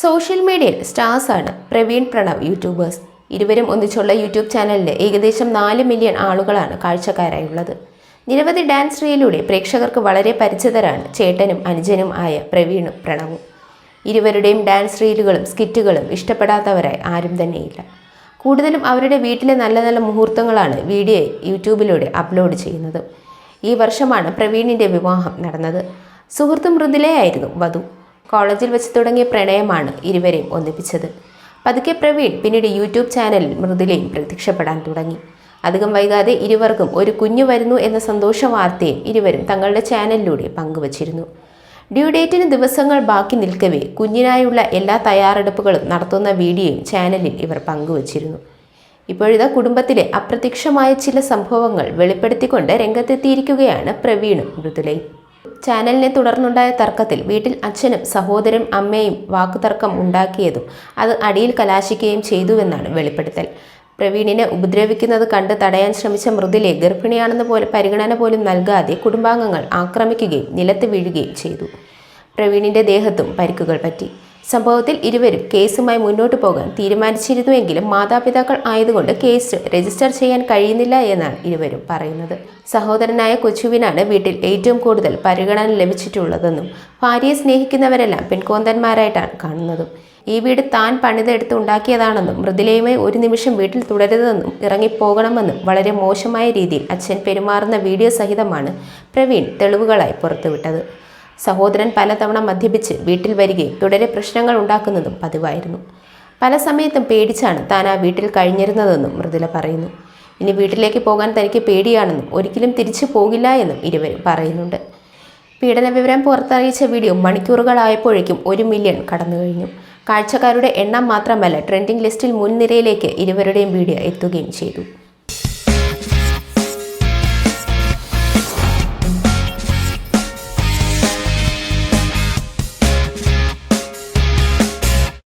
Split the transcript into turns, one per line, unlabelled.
Social മീഡിയയിൽ സ്റ്റാർസാണ് Praveen Pranav YouTubers. ഇരുവരും ഒന്നിച്ചുള്ള യൂട്യൂബ് ചാനലിൽ ഏകദേശം നാല് മില്യൺ ആളുകളാണ് കാഴ്ചക്കാരായുള്ളത്. നിരവധി ഡാൻസ് റീലിലൂടെ പ്രേക്ഷകർക്ക് വളരെ പരിചിതരാണ് ചേട്ടനും അനുജനും ആയ പ്രവീണും പ്രണവും. ഇരുവരുടെയും ഡാൻസ് റീലുകളും സ്കിറ്റുകളും ഇഷ്ടപ്പെടാത്തവരായി ആരും തന്നെയില്ല. കൂടുതലും അവരുടെ വീട്ടിലെ നല്ല നല്ല മുഹൂർത്തങ്ങളാണ് വീഡിയോ യൂട്യൂബിലൂടെ അപ്ലോഡ് ചെയ്യുന്നത്. ഈ വർഷമാണ് പ്രവീണിന്റെ വിവാഹം നടന്നത്. സുഹൃത്തും മൃദുലയായിരുന്നു വധു. കോളേജിൽ വെച്ച് തുടങ്ങിയ പ്രണയമാണ് ഇരുവരെയും ഒന്നിപ്പിച്ചത്. പതുക്കെ പ്രവീൺ പിന്നീട് യൂട്യൂബ് ചാനലിൽ മൃദുലയും പ്രത്യക്ഷപ്പെടാൻ തുടങ്ങി. അധികം വൈകാതെ ഇരുവർക്കും ഒരു കുഞ്ഞു വരുന്നു എന്ന സന്തോഷ വാർത്തയും ഇരുവരും തങ്ങളുടെ ചാനലിലൂടെ പങ്കുവച്ചിരുന്നു. ഡ്യൂ ഡേറ്റിന് ദിവസങ്ങൾ ബാക്കി നിൽക്കവേ കുഞ്ഞിനായുള്ള എല്ലാ തയ്യാറെടുപ്പുകളും നടത്തുന്ന വീഡിയോയും ചാനലിൽ ഇവർ പങ്കുവച്ചിരുന്നു. ഇപ്പോഴിതാ കുടുംബത്തിലെ അപ്രത്യക്ഷമായ ചില സംഭവങ്ങൾ വെളിപ്പെടുത്തിക്കൊണ്ട് രംഗത്തെത്തിയിരിക്കുകയാണ് പ്രവീണും മൃദുലയും. ചാനലിനെ തുടർന്നുണ്ടായ തർക്കത്തിൽ വീട്ടിൽ അച്ഛനും സഹോദരും അമ്മയും വാക്കുതർക്കം ഉണ്ടാക്കിയതും അത് അടിയിൽ കലാശിക്കുകയും ചെയ്തുവെന്നാണ് വെളിപ്പെടുത്തൽ. പ്രവീണിനെ ഉപദ്രവിക്കുന്നത് കണ്ട് തടയാൻ ശ്രമിച്ച മൃദുലെ ഗർഭിണിയാണെന്ന് പോലെ പരിഗണന പോലും നൽകാതെ കുടുംബാംഗങ്ങൾ ആക്രമിക്കുകയും നിലത്ത് വീഴുകയും ചെയ്തു. പ്രവീണിന്റെ ദേഹത്തും പരിക്കുകൾ പറ്റി. സംഭവത്തിൽ ഇരുവരും കേസുമായി മുന്നോട്ടു പോകാൻ തീരുമാനിച്ചിരുന്നുവെങ്കിലും മാതാപിതാക്കൾ ആയതുകൊണ്ട് കേസ് രജിസ്റ്റർ ചെയ്യാൻ കഴിയുന്നില്ല എന്നാണ് ഇരുവരും പറയുന്നത്. സഹോദരനായ കൊച്ചുവിനാണ് വീട്ടിൽ ഏറ്റവും കൂടുതൽ പരിഗണന ലഭിച്ചിട്ടുള്ളതെന്നും ഭാര്യയെ സ്നേഹിക്കുന്നവരെല്ലാം പെൺകോന്തന്മാരായിട്ടാണ് കാണുന്നതും. ഈ വീട് താൻ പണിതെടുത്ത് ഉണ്ടാക്കിയതാണെന്നും മൃദുലയുമായി ഒരു നിമിഷം വീട്ടിൽ തുടരുതെന്നും ഇറങ്ങിപ്പോകണമെന്നും വളരെ മോശമായ രീതിയിൽ അച്ഛൻ പെരുമാറുന്ന വീഡിയോ സഹിതമാണ് പ്രവീൺ തെളിവുകളായി പുറത്തുവിട്ടത്. സഹോദരൻ പലതവണ മദ്യപിച്ച് വീട്ടിൽ വരികയും തുടരെ പ്രശ്നങ്ങൾ ഉണ്ടാക്കുന്നതും പതിവായിരുന്നു. പല സമയത്തും പേടിച്ചാണ് താൻ ആ വീട്ടിൽ കഴിഞ്ഞിരുന്നതെന്നും മൃദുല പറയുന്നു. ഇനി വീട്ടിലേക്ക് പോകാൻ തനിക്ക് പേടിയാണെന്നും ഒരിക്കലും തിരിച്ചു പോകില്ല എന്നും ഇരുവരും പറയുന്നുണ്ട്. പീഡന വിവരം പുറത്തറിയിച്ച വീഡിയോ മണിക്കൂറുകളായപ്പോഴേക്കും ഒരു മില്യൺ കടന്നു കഴിഞ്ഞു. കാഴ്ചക്കാരുടെ എണ്ണം മാത്രമല്ല ട്രെൻഡിംഗ് ലിസ്റ്റിൽ മുൻനിരയിലേക്ക് ഇരുവരുടെയും വീഡിയോ എത്തുകയും ചെയ്തു.